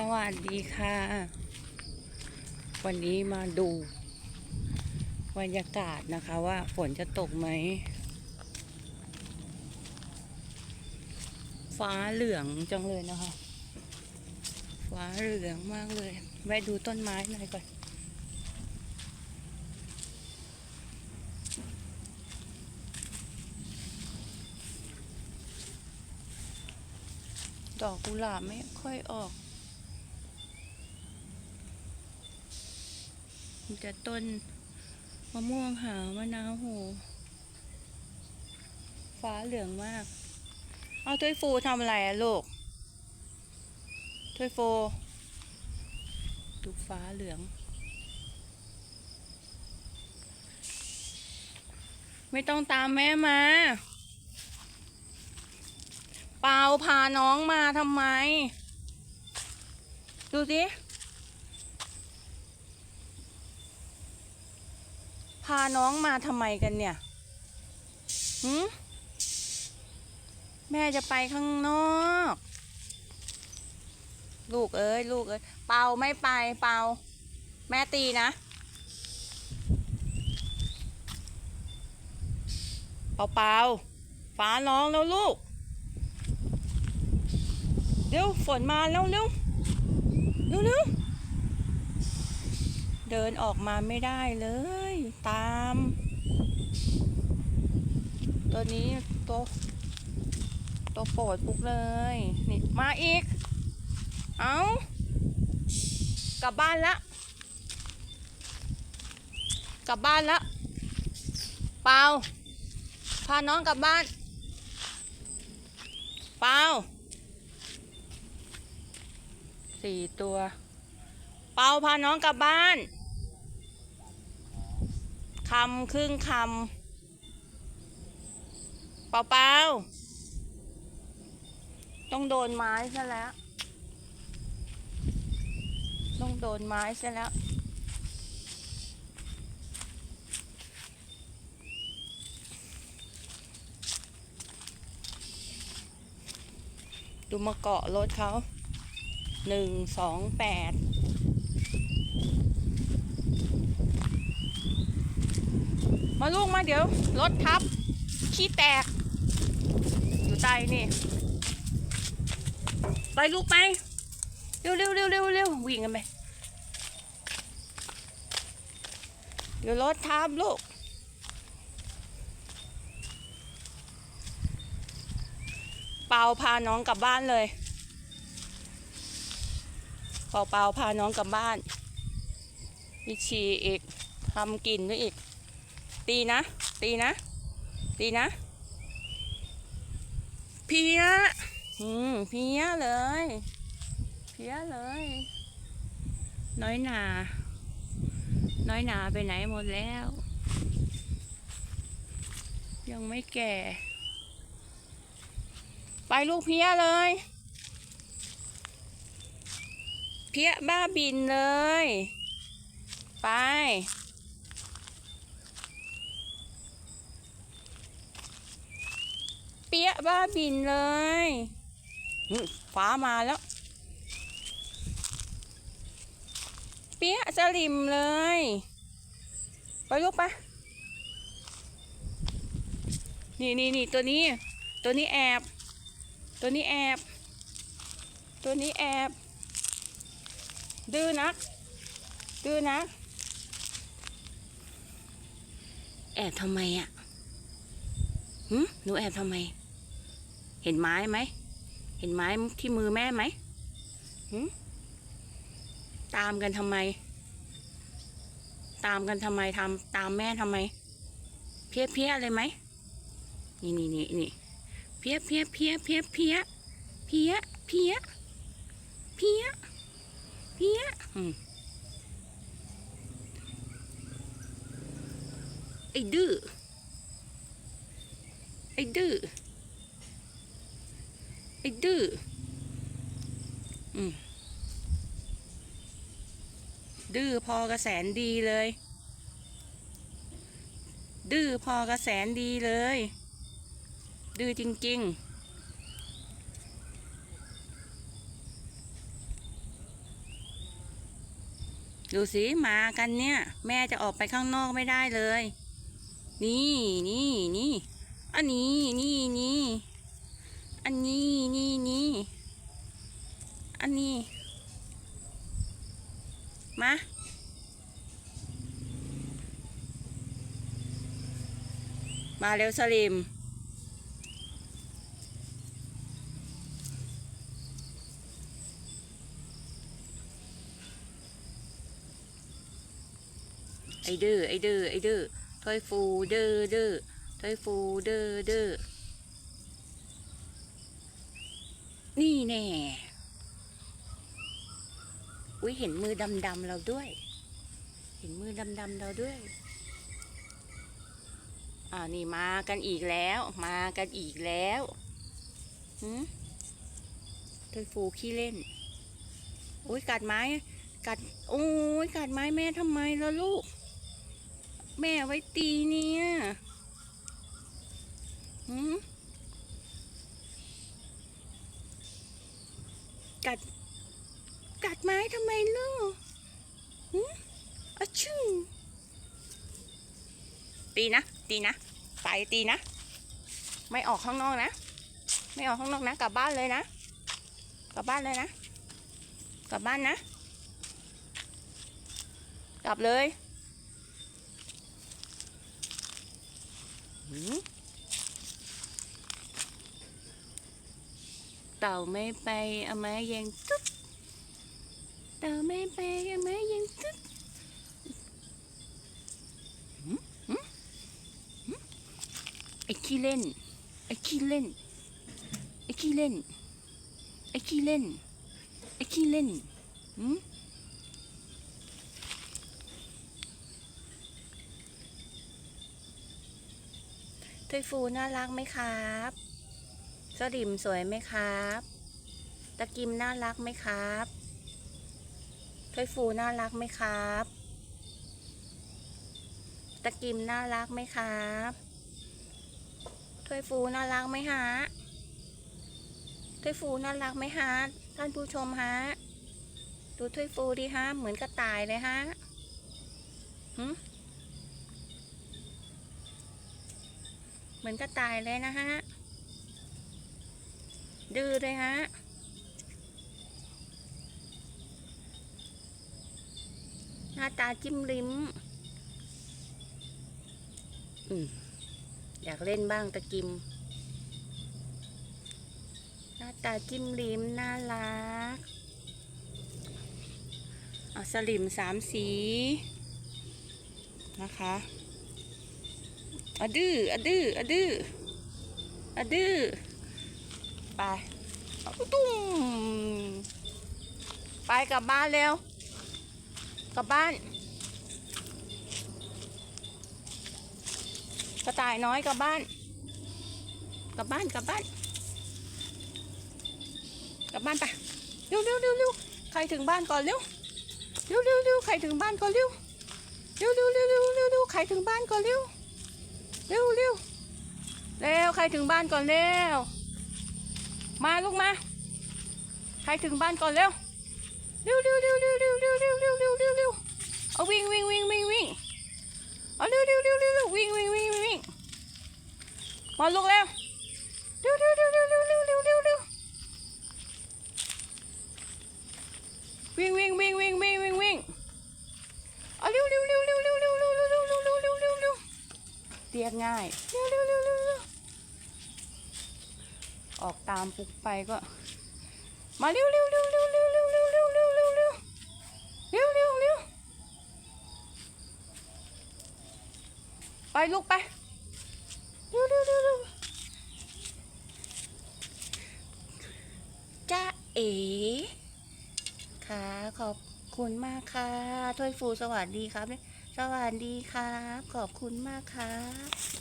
สวัสดีค่ะ วันนี้มาดูบรรยากาศนะคะว่าฝนจะตกไหม ฟ้าเหลืองจังเลยนะคะ ฟ้าเหลืองมากเลย แวะดูต้นไม้หน่อยก่อน ดอกกุหลาบไม่ค่อยออก แต่ต้นมะม่วงหาวมะนาวโหฟ้าเหลืองมาก เอาถ้วยฟูทำอะไรอะลูกถ้วยฟูดูฟ้าเหลือง ไม่ต้องตามแม่มา เปล่าพาน้องมาทำไม ดูสิ พาน้องมาทำไมกันเนี่ยหืมแม่จะไปข้างนอก ลูกเอ้ยลูกเอ้ยเป่าไม่ไปเป่าแม่ตีนะ เป่าเป่าฟ้าน้องแล้วลูกเร็วฝนมาแล้วเร็วเร็วเร็ว เดินออกมาไม่ได้เลย ตาม ตัวนี้ตัวตัวโปรดปุ๊กเลย นี่ มาอีก เอากลับบ้านละ กลับบ้านละเปล่าพาน้องกลับบ้านเปล่าสี่ตัว เปาพาน้องกลับบ้านำครึ่งคำเปาเปล่าต้องโดนไม้ซะแล้ว ต้องโดนไม้ซะแล้วดูมาเกาะรถเขาหนึ่งสองแปด มาลูกมาเดี๋ยว รถทับ ขี้แตก อยู่ใต้นี่ ไปลูกไป เร็วเร็วเร็วเร็วเร็ววิ่งกันไป เดี๋ยวรถทับลูกเปาพาน้องกลับบ้านเลยเปาเปาพาน้องกลับบ้านมีชีอีกทำกินด้วยอีก ตีนะ ตีนะ ตีนะ เพียอืมเพียเลย เพียเลย น้อยหนา น้อยหนาไปไหนหมดแล้ว ยังไม่แก่ ไปลูกเพียเลย เพี้ยบ้าบินเลย ไป ปี้ยบ้าบินเลยอื้อฟ้ามาแล้ว เปี้ยสลิมเลย ไปลูกไปนี่นี่นี่ตัวนี้ ตัวนี้แอบ ตัวนี้แอบ ตัวนี้แอบ ดื้อนัก ดื้อนัก แอบทำไมอะ่ะหืมหนูแอบทำไม เห็นไม้ไหม เห็นไม้ที่มือแม่ไหมหตามกันทำไม ตามกันทำไมทำตามแม่ทำไม เพี้ยเพี้ยเลยไหม นี่นี่นี่นี่เพี้ยเพี้ยเพี้ยเพี้ยเพี้ยเพี้ยเพี้ยเพี้ยเพี้ยอืมไอ้ดื้อไอ้ดื้อ ดื้ออืมดื้อพอกระแสนดีเลย ดื้อพอกระแสนดีเลย ดื้อจริง ๆดูสิมากันเนี่ย แม่จะออกไปข้างนอกไม่ได้เลย นี่นี่นี่อันนี้นี่นี่ อันนี้นี่นี่อันนี้ มามาเร็วสลิม ไอดื้อไอดื้อไอดื้อถ้อยฟูดื้อดื้อถ้อยฟูดื้อดื้อ นี่แน่ อุ้ยเห็นมือดำๆเราด้วย เห็นมือดำๆเราด้วย อ่านี่มากันอีกแล้ว มากันอีกแล้วหืมถ้อยฟูขี้เล่น อุ้ยกัดไม้ กัด โอ้ยกัดไม้แม่ทำไมล่ะลูก แม่ไว้ตีเนี่ยหืมกัด กัดไม้ทำไมลูกหืมอะชึ่งตีนะ ตีนะ ไปตีนะ ไม่ออกข้างนอกนะ ไม่ออกข้างนอกนะ กลับบ้านเลยนะ กลับบ้านเลยนะ กลับบ้านนะ กลับเลยหืมเต่าไม่ไปเอาไม้แยงตุ๊บ เต่าไม่ไปเอาไม้แยงตุ๊บหืมหืมหืมไอ้ขี้เล่น ไอ้ขี้เล่น ไอ้ขี้เล่น ไอ้ขี้เล่น ไอ้ขี้เล่นหืมถ้วยฟูน่ารักไหมครับสลิมสวยไหมครับ ตะกิมน่ารักไหมครับ ถ้วยฟูน่ารักไหมครับ ตะกิมน่ารักไหมครับถ้วยฟูน่ารักไหมฮะถ้วยฟูน่ารักไหมฮะท่านผู้ชมฮะ ดูถ้วยฟูดิฮะ เหมือนกระต่ายเลยฮะหืเหมือนกระต่ายเลยนะฮะ ดื้อเลยฮะ หน้าตาจิ้มลิ้มอยากเล่นบ้างตะกิม หน้าตาจิ้มลิ้มน่ารัก เอาสลิมสามสี นะคะอะดื้ออะดื้ออะดื้ออะดื้อไปตุ้มไปกลับบ้านเร็ว กลับบ้าน กระต่ายน้อยกลับบ้าน กลับบ้านกลับบ้าน กลับบ้านไปเร็วเร็วเร็วเร็วใครถึงบ้านก่อนเร็วเร็วเร็วเร็วใครถึงบ้านก่อนเร็วเร็วเร็วเร็วเร็วเร็วเร็วใครถึงบ้านก่อนเร็วเร็วเร็วเร็วใครถึงบ้านก่อนเร็วมาลูกมา ใครถึงบ้านก่อนเร็ว เร็วเร็วเร็วเร็วเร็วเร็วเร็วเร็วเร็วเร็วเร็วเอาวิ่งวิ่งวิ่งวิ่งวิ่งเอาเร็วเร็วเร็วเร็ววิ่งวิ่งวิ่งวิ่งมาลูกเร็วเร็วเร็วเร็วเร็วเร็วเร็วเร็วเร็วเร็ววิ่งวิ่งวิ่งวิ่งวิ่งวิ่งวิ่งเอาเร็วเร็วเร็วเร็วเร็วเร็วเร็วเร็วเร็วเร็วเร็วเร็วเร็วเร็วเรียกง่ายเร็วเร็วเร็วเร็วเร็วออกตามปุกไปก็ มาเร็วเร็วเร็ว ไปลูกไปเร็วเร็วเร็วเร็วจ้าเอ๋ค่ะขอบคุณมากค่ะถ้วยฟูสวัสดีครับ สวัสดีครับ ขอบคุณมากครับ